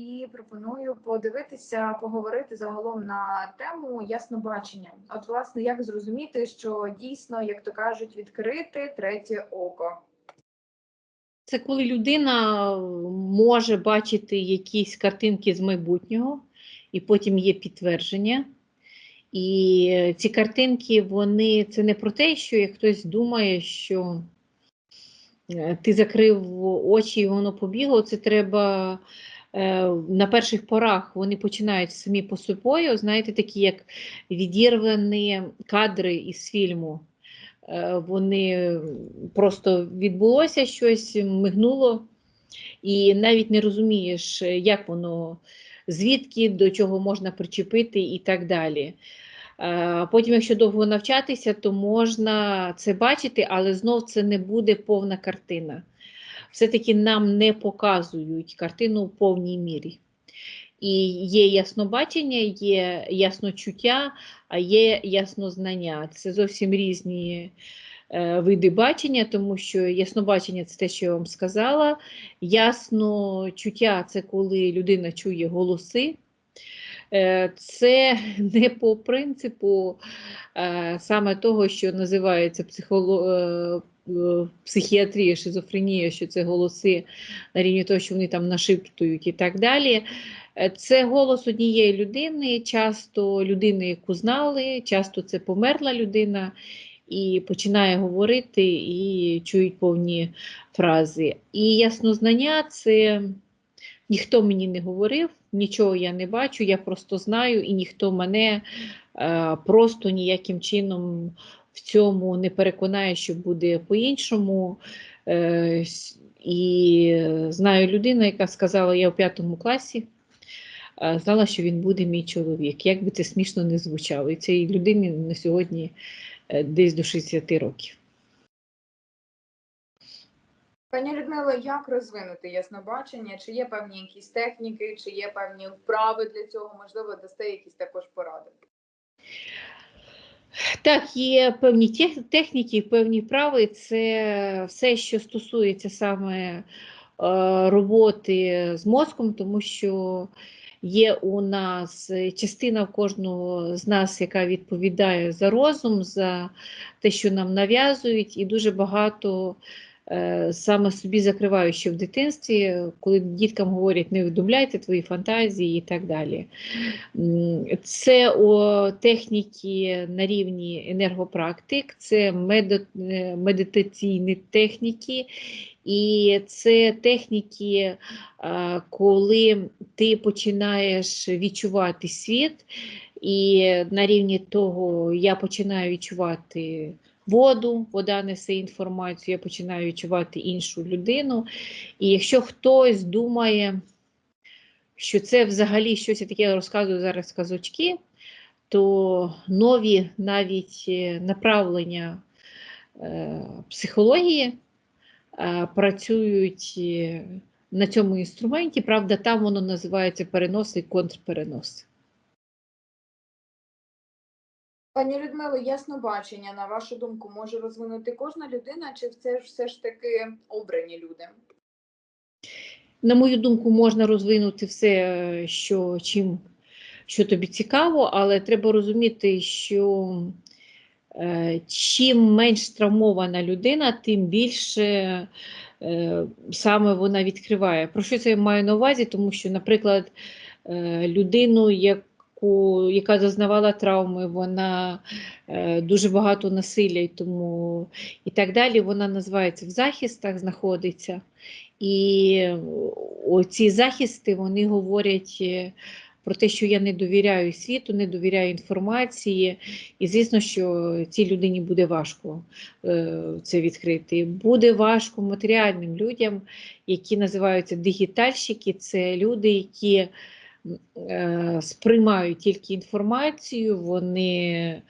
і пропоную подивитися, поговорити загалом на тему яснобачення. От, власне, як зрозуміти, що дійсно, як то кажуть, відкрити третє око. Це коли людина може бачити якісь картинки з майбутнього, і потім є підтвердження. І ці картинки, вони це не про те, що як хтось думає, що е, ти закрив очі і воно побігло, це треба е, на перших порах вони починають самі по собою, знаєте, такі як відірвані кадри із фільму. Е, Вони просто відбулося щось, мигнуло, і навіть не розумієш, як воно, звідки до чого можна причепити і так далі. Е, Потім, якщо довго навчатися, то можна це бачити, але знов це не буде повна картина. Все-таки нам не показують картину в повній мірі. І є яснобачення, є ясночуття, а є яснознання. Це зовсім різні е, види бачення, тому що яснобачення це те, що я вам сказала. Ясночуття це коли людина чує голоси. Е, Це не по принципу е, саме того, що називається психоло... е, психіатрія, шизофренія, що це голоси на рівні того, що вони там нашіптують і так далі. Е, Це голос однієї людини, часто людини, яку знали, часто це померла людина, і починає говорити і чують повні фрази. І яснознання це ніхто мені не говорив, нічого я не бачу, я просто знаю, і ніхто мене е, просто ніяким чином в цьому не переконає, що буде по-іншому. Е, і знаю людину, яка сказала, я в п'ятому класі е, знала, що він буде мій чоловік. Як би це смішно не звучало. І цій людині на сьогодні е, десь до 60 років. Пані Людмило, як розвинути яснобачення? Чи є певні якісь техніки, чи є певні вправи для цього? Можливо, дасте якісь також поради. Так, є певні техніки, певні вправи. Це все, що стосується саме е, роботи з мозком, тому що є у нас частина в кожного з нас, яка відповідає за розум, за те, що нам нав'язують, і дуже багато е, саме собі закривають ще в дитинстві, коли діткам говорять, не видумляйте твої фантазії і так далі. Це о, техніки на рівні енергопрактик, це е, медитаційні техніки, і це техніки, коли ти починаєш відчувати світ, і на рівні того я починаю відчувати воду, вода несе інформацію, я починаю відчувати іншу людину. І якщо хтось думає, що це взагалі щось таке, розказую зараз казочки, то нові навіть е, направлення е, психології е, працюють е, на цьому інструменті. Правда, там воно називається перенос і контрперенос. Пані Людмило, яснобачення, на вашу думку, може розвинути кожна людина, чи це все ж таки обрані люди? На мою думку, можна розвинути все, е, що, чим, що тобі цікаво, але треба розуміти, що е, чим менш травмована людина, тим більше е, саме вона відкриває. Про що це я маю на увазі? Тому що, наприклад, е, людину, яку, яка зазнавала травми, вона е, дуже багато насилля і тому і так далі, вона називається в захистах, знаходиться. І оці захисти вони говорять е, про те, що я не довіряю світу, не довіряю інформації. І звісно, що цій людині буде важко е, це відкрити. Буде важко матеріальним людям, які називаються дигітальщики. Це люди, які сприймають тільки інформацію, вони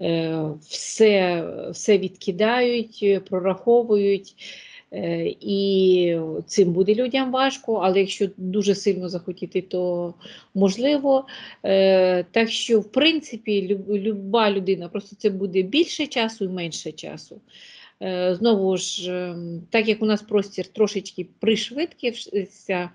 е, все, все відкидають, е, прораховують. Е, І цим буде людям важко, але якщо дуже сильно захотіти, то можливо. Е, Так що, в принципі, люба людина, просто це буде більше часу і менше часу. Е, Знову ж, ем, так як у нас простір трошечки пришвидкився,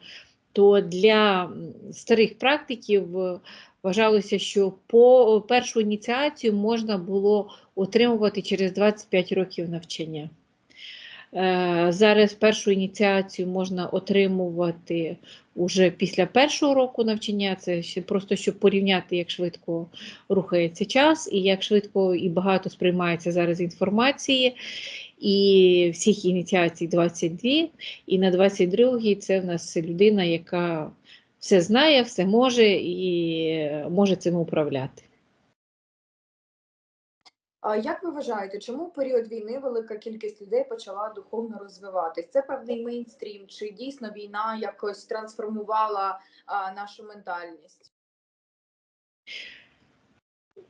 то для старих практиків е, вважалося, що по першу ініціацію можна було отримувати через 25 років навчання. Е, Зараз першу ініціацію можна отримувати уже після першого року навчання. Це просто щоб порівняти, як швидко рухається час і як швидко і багато сприймається зараз інформації. І всіх ініціацій 22, і на 22-й це в нас людина, яка все знає, все може і може цим управляти. А як ви вважаєте, чому в період війни велика кількість людей почала духовно розвиватись? Це певний мейнстрім, чи дійсно війна якось трансформувала нашу ментальність?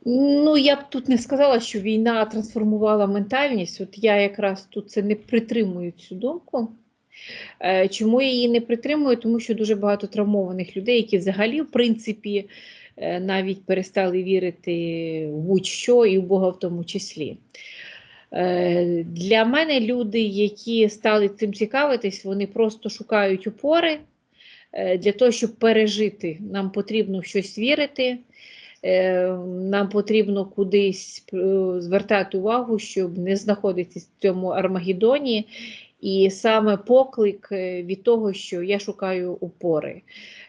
Ну, я б тут не сказала, що війна трансформувала ментальність. От я якраз тут це не притримую цю думку. Е, Чому я її не притримую? Тому що дуже багато травмованих людей, які взагалі, в принципі, е, навіть перестали вірити в будь-що і в Бога в тому числі. Е, Для мене люди, які стали цим цікавитись, вони просто шукають опори. Для того, щоб пережити, нам потрібно в щось вірити. Е, Нам потрібно кудись е, звертати увагу, щоб не знаходитися в цьому Армагеддоні. І саме поклик е, від того, що я шукаю опори.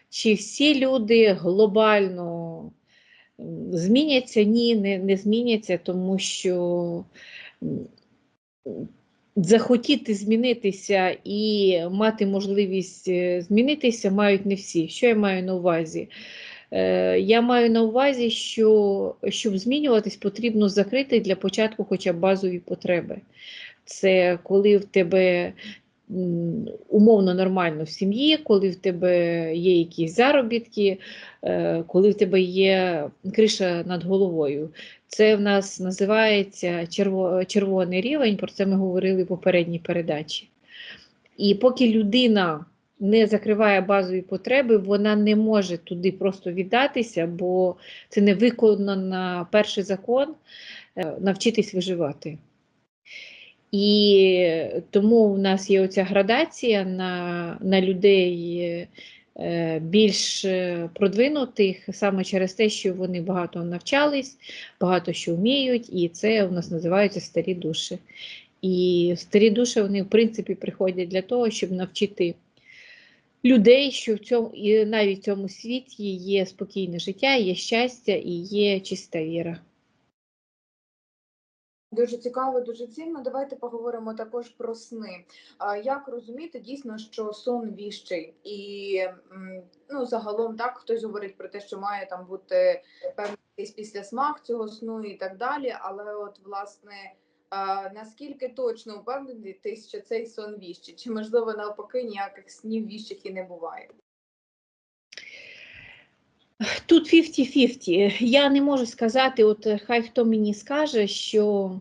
Чи всі люди глобально зміняться? Ні, не, не зміняться, тому що захотіти змінитися і мати можливість змінитися мають не всі. Що я маю на увазі? Е, Я маю на увазі, що щоб змінюватись, потрібно закрити для початку хоча б базові потреби. Це коли в тебе умовно нормально в сім'ї, коли в тебе є якісь заробітки, е, коли в тебе є криша над головою. Це в нас називається червоний рівень, про це ми говорили в попередній передачі. І поки людина не закриває базові потреби, вона не може туди просто віддатися, бо це не виконано перший закон е, навчитись виживати. І тому в нас є оця градація на, на людей е, більш продвинутих саме через те, що вони багато навчались, багато що вміють, і це у нас називаються старі душі. І старі душі вони, в принципі, приходять для того, щоб навчити людей, що в цьому і навіть в цьому світі є спокійне життя, є щастя і є чиста віра. Дуже цікаво, дуже цінно. Давайте поговоримо також про сни. Як розуміти дійсно, що сон віщий, і ну загалом так хтось говорить про те, що має там бути певний якийсь післясмак цього сну і так далі. Але от власне а, наскільки точно впевнитись, що цей сон віщий, чи можливо навпаки ніяких снів віщих і не буває? Тут 50-50. Я не можу сказати, от е, хай хто мені скаже, що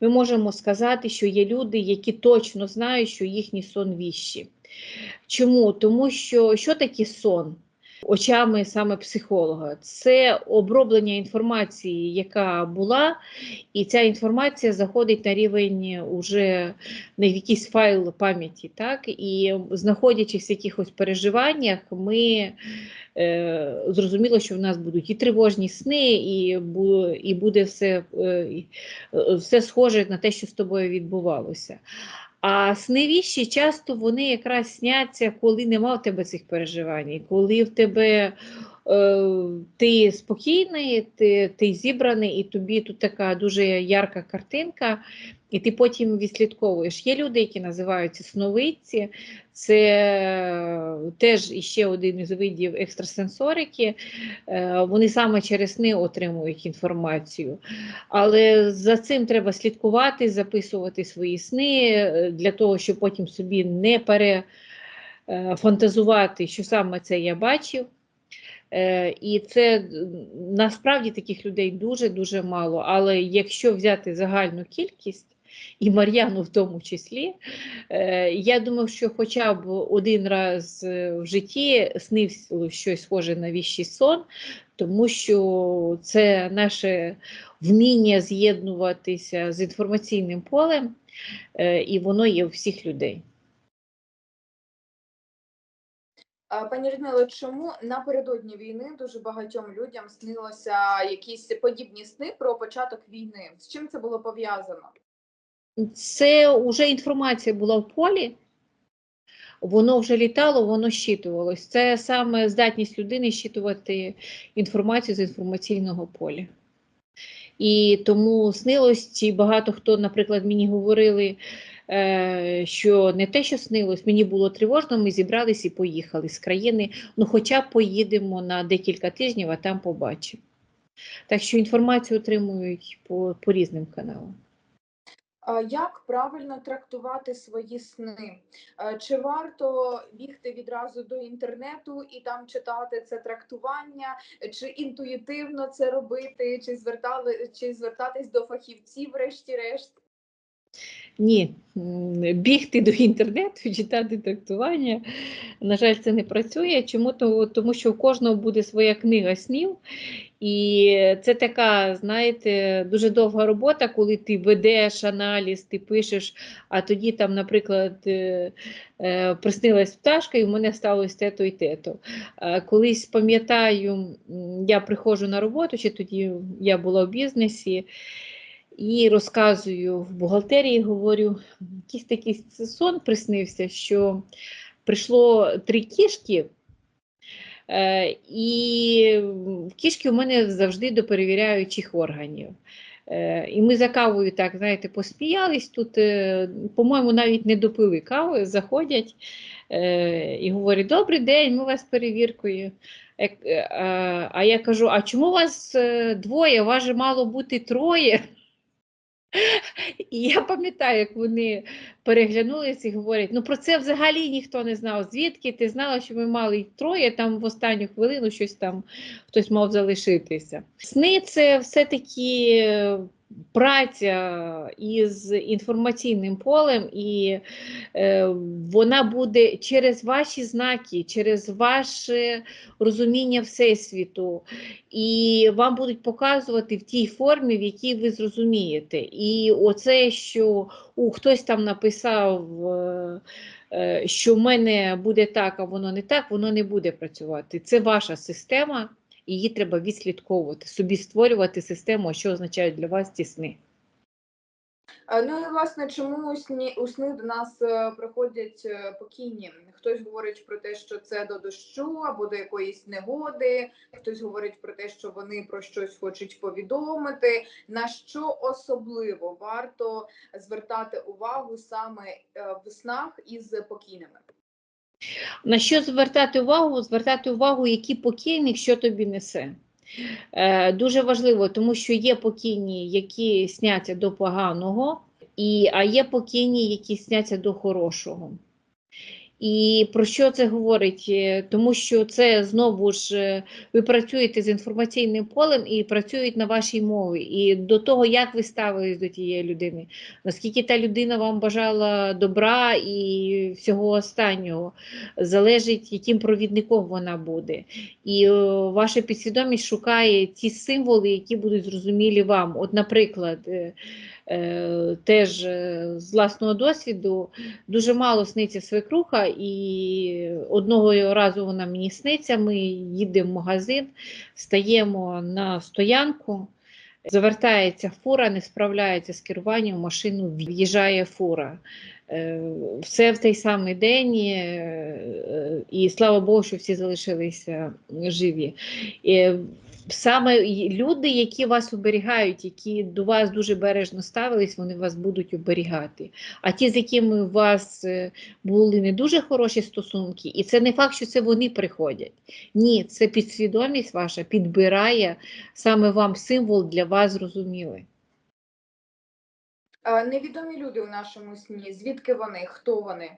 ми можемо сказати, що є люди, які точно знають, що їхній сон віщі. Чому? Тому що що таке сон? Очами саме психолога, це оброблення інформації, яка була, і ця інформація заходить на рівень уже на якийсь файл пам'яті. Так? І знаходячись в якихось переживаннях, ми е, зрозуміло, що в нас будуть і тривожні сни, і, і буде все, е, е, все схоже на те, що з тобою відбувалося. А сни часто вони якраз сняться, коли нема в тебе цих переживань, коли в тебе ти спокійний, ти, ти зібраний, і тобі тут така дуже ярка картинка, і ти потім відслідковуєш. Є люди, які називаються сновидці, це теж іще один із видів екстрасенсорики. Е, Вони саме через сни отримують інформацію. Але за цим треба слідкувати, записувати свої сни е, для того, щоб потім собі не перефантазувати, що саме це я бачив. Е, І це насправді таких людей дуже-дуже мало. Але якщо взяти загальну кількість, і Мар'яну в тому числі, е, я думаю, що хоча б один раз е, в житті снився щось схоже на віщий сон, тому що це наше вміння з'єднуватися з інформаційним полем, е, і воно є у всіх людей. Пані Людмило, чому напередодні війни дуже багатьом людям снилося якісь подібні сни про початок війни? З чим це було пов'язано? Це вже інформація була в полі, воно вже літало, воно щитувалось. Це саме здатність людини щитувати інформацію з інформаційного поля. І тому снилось, і багато хто, наприклад, мені говорили, е, що не те, що снилось, мені було тривожно, ми зібрались і поїхали з країни. Ну, хоча поїдемо на декілька тижнів, а там побачимо. Так що інформацію отримують по, по різним каналам. Як правильно трактувати свої сни? Чи варто бігти відразу до інтернету і там читати це трактування, чи інтуїтивно це робити, чи звертали, чи звертатись до фахівців, врешті-решт? Ні, бігти до інтернету, читати трактування. На жаль, це не працює. Чому? Тому що у кожного буде своя книга снів. І це така, знаєте, дуже довга робота, коли ти ведеш аналіз, ти пишеш, а тоді там, наприклад, е, е, приснилась пташка, і в мене сталося те-то і те-то. Колись пам'ятаю, я приходжу на роботу, чи тоді я була в бізнесі. І розказую в бухгалтерії, говорю, якийсь такий сон приснився, що прийшло три кішки, е, і кішки у мене завжди до перевіряючих органів. Е, І ми за кавою так, знаєте, посміялись тут, е, по-моєму, навіть не допили кави, заходять і говорять: Добрий день, ми вас перевіркою. А- я кажу: а чому вас двоє? Вас же мало бути троє. І я пам'ятаю, як вони переглянулися і говорять: ну про це взагалі ніхто не знав. Звідки ти знала, що ми мали троє, там в останню хвилину щось там хтось мав залишитися. Сни це все-таки праця із інформаційним полем, і е, вона буде через ваші знаки, через ваше розуміння Всесвіту, і вам будуть показувати в тій формі, в якій ви зрозумієте. І оце, що у хтось там написав, е, е, що в мене буде так, а воно не так, воно не буде працювати. Це ваша система, і її треба відслідковувати, собі створювати систему, що означають для вас ці сни. Е, Ну і власне, чому сні у сни до нас е, приходять е, покійні? Хтось говорить про те, що це до дощу або до якоїсь негоди. Хтось говорить про те, що вони про щось хочуть повідомити. На що особливо варто звертати увагу саме в снах із покійними? На що звертати увагу? Звертати увагу, який покійник що тобі несе. Е, дуже важливо, тому що є покійні, які сняться до поганого, і, а є покійні, які сняться до хорошого. І про що це говорить? Е, Тому що це знову ж е, ви працюєте з інформаційним полем і працюють на вашій мові. І до того, як ви ставились до тієї людини, наскільки та людина вам бажала добра і всього останнього, залежить, яким провідником вона буде. І е, ваша підсвідомість шукає ті символи, які будуть зрозумілі вам. От, наприклад, теж е, з власного досвіду дуже мало сниться свекруха, і одного разу вона мені сниться. Ми їдемо в магазин, стаємо на стоянку. Завертається фура, не справляється з керуванням, машину в'їжджає фура. Е, Все в той самий день, е, е, і слава Богу, що всі залишилися живі. Саме люди, які вас оберігають, які до вас дуже бережно ставились, вони вас будуть оберігати. А ті, з якими у вас е, були не дуже хороші стосунки, і це не факт, що це вони приходять. Ні, це підсвідомість ваша підбирає саме вам символ для вас зрозумілий. Е, Невідомі люди у нашому сні. Звідки вони? Хто вони?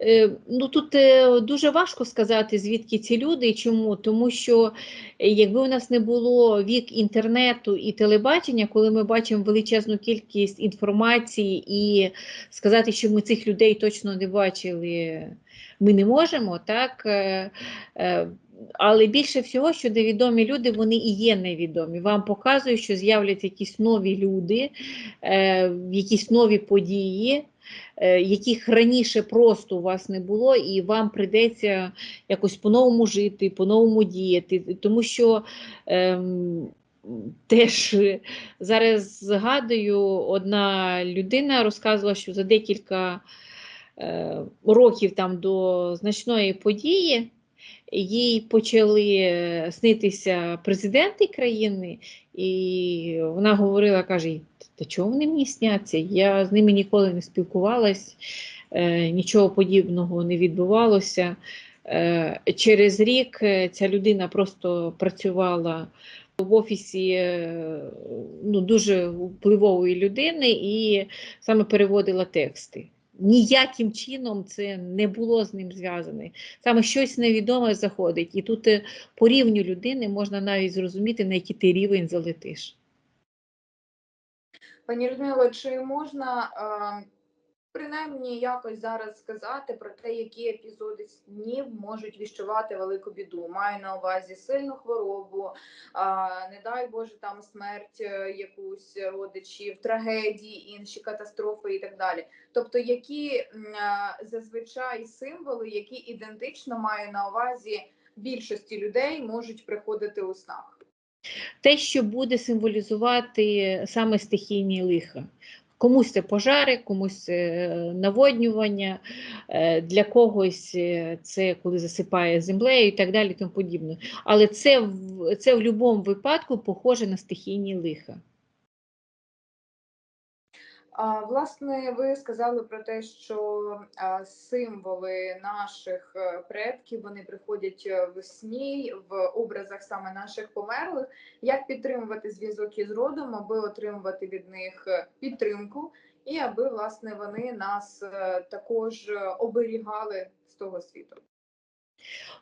Е, Ну тут е, дуже важко сказати, звідки ці люди і чому. Тому що е, якби у нас не було вік інтернету і телебачення, коли ми бачимо величезну кількість інформації, і сказати, що ми цих людей точно не бачили, ми не можемо, так? Але більше всього, що невідомі люди, вони і є невідомі. Вам показують, що з'являться якісь нові люди, якісь нові події. Е, яких раніше просто у вас не було, і вам прийдеться якось по-новому жити, по-новому діяти. Тому що ем, теж зараз згадую, одна людина розказувала, що за декілька е, років там до значної події їй почали е, снитися президенти країни, і вона говорила, каже, та чого вони мені сняться? Я з ними ніколи не спілкувалась, е, нічого подібного не відбувалося. Е, Через рік е, ця людина просто працювала в офісі е, ну, дуже впливової людини і саме переводила тексти. Ніяким чином це не було з ним зв'язане. Саме щось невідоме заходить. І тут е, по рівню людини можна навіть зрозуміти, на який ти рівень залетиш. Пані Людмило, чи можна принаймні якось зараз сказати про те, які епізоди снів можуть віщувати велику біду? Маю на увазі сильну хворобу, не дай Боже, там смерть е, якусь родичів, трагедії, інші катастрофи і так далі. Тобто, які зазвичай символи, які ідентично маю на увазі більшості людей, можуть приходити у снах? Те, що буде символізувати саме стихійні лиха. Комусь це пожари, комусь це наводнювання, е, для когось е, це коли засипає землею і так далі. Тому подібне. Але це це в будь-якому випадку похоже на стихійні лиха. Власне, ви сказали про те, що символи наших е, предків вони приходять е, в сні в образах саме наших померлих. Як підтримувати зв'язок із родом, аби отримувати від них е, підтримку, і аби власне вони нас також оберігали з того світу?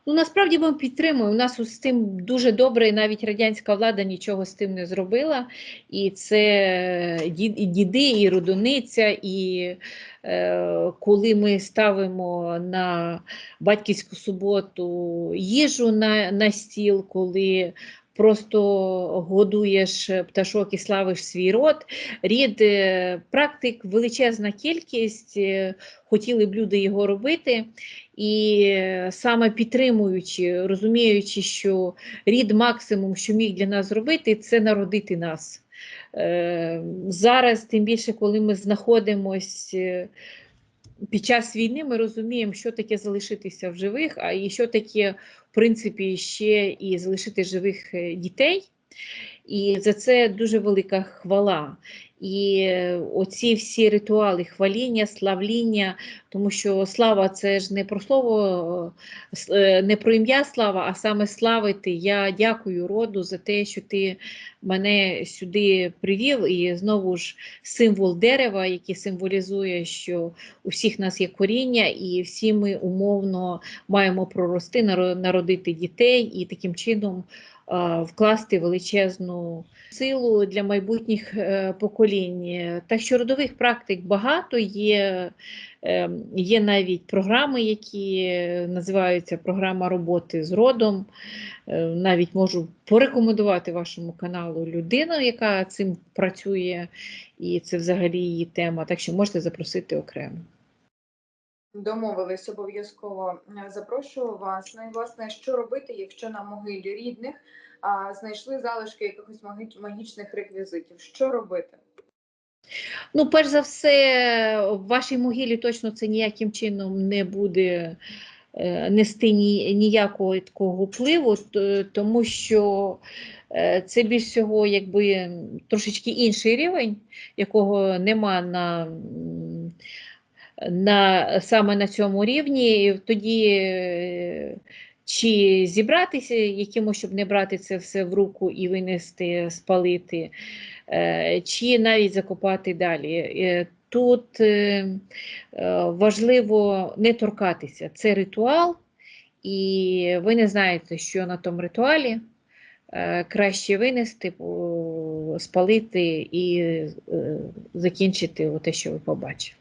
Ну, насправді ми підтримуємо. У нас з цим дуже добре, і навіть радянська влада нічого з тим не зробила. І це і діди, і родониця, і е, коли ми ставимо на батьківську суботу їжу на, на стіл, коли просто годуєш пташок і славиш свій род. Рід е, практик величезна кількість, е, хотіли б люди його робити. І е, саме підтримуючи, розуміючи, що рід максимум, що міг для нас зробити, це народити нас. Е, Зараз, тим більше, коли ми знаходимося під час війни, ми розуміємо, що таке залишитися в живих, а і що таке, в принципі, ще і залишити живих е, дітей. І за це дуже велика хвала. І е, оці всі ритуали хваління, славління, тому що слава це ж не про слово, е, не про ім'я слава, а саме славити. Я дякую роду за те, що ти мене сюди привів. І знову ж символ дерева, який символізує, що у всіх нас є коріння, і всі ми умовно маємо прорости, наро- народити дітей і таким чином вкласти величезну силу для майбутніх е, поколінь. Так що родових практик багато є. е, Є навіть програми, які називаються програма роботи з родом. Е, Навіть можу порекомендувати вашому каналу людину, яка цим працює, і це взагалі її тема. Так що можете запросити окремо. Домовились обов'язково Е, запрошую вас. Ну і власне, що робити, якщо на могилі рідних а, знайшли залишки якихось магічних реквізитів? Що робити? Ну, перш за все, в вашій могилі точно це ніяким чином не буде е, нести ні, ніякого такого впливу, тому що е, це більш всього якби трошечки інший рівень, якого нема на, на саме на цьому рівні. Тоді е, чи зібратися якимось, щоб не брати це все в руку і винести, спалити, е, чи навіть закопати далі. Е, Тут важливо не торкатися. Це ритуал, і ви не знаєте, що на тому ритуалі. Краще винести, спалити і закінчити те, що ви побачили.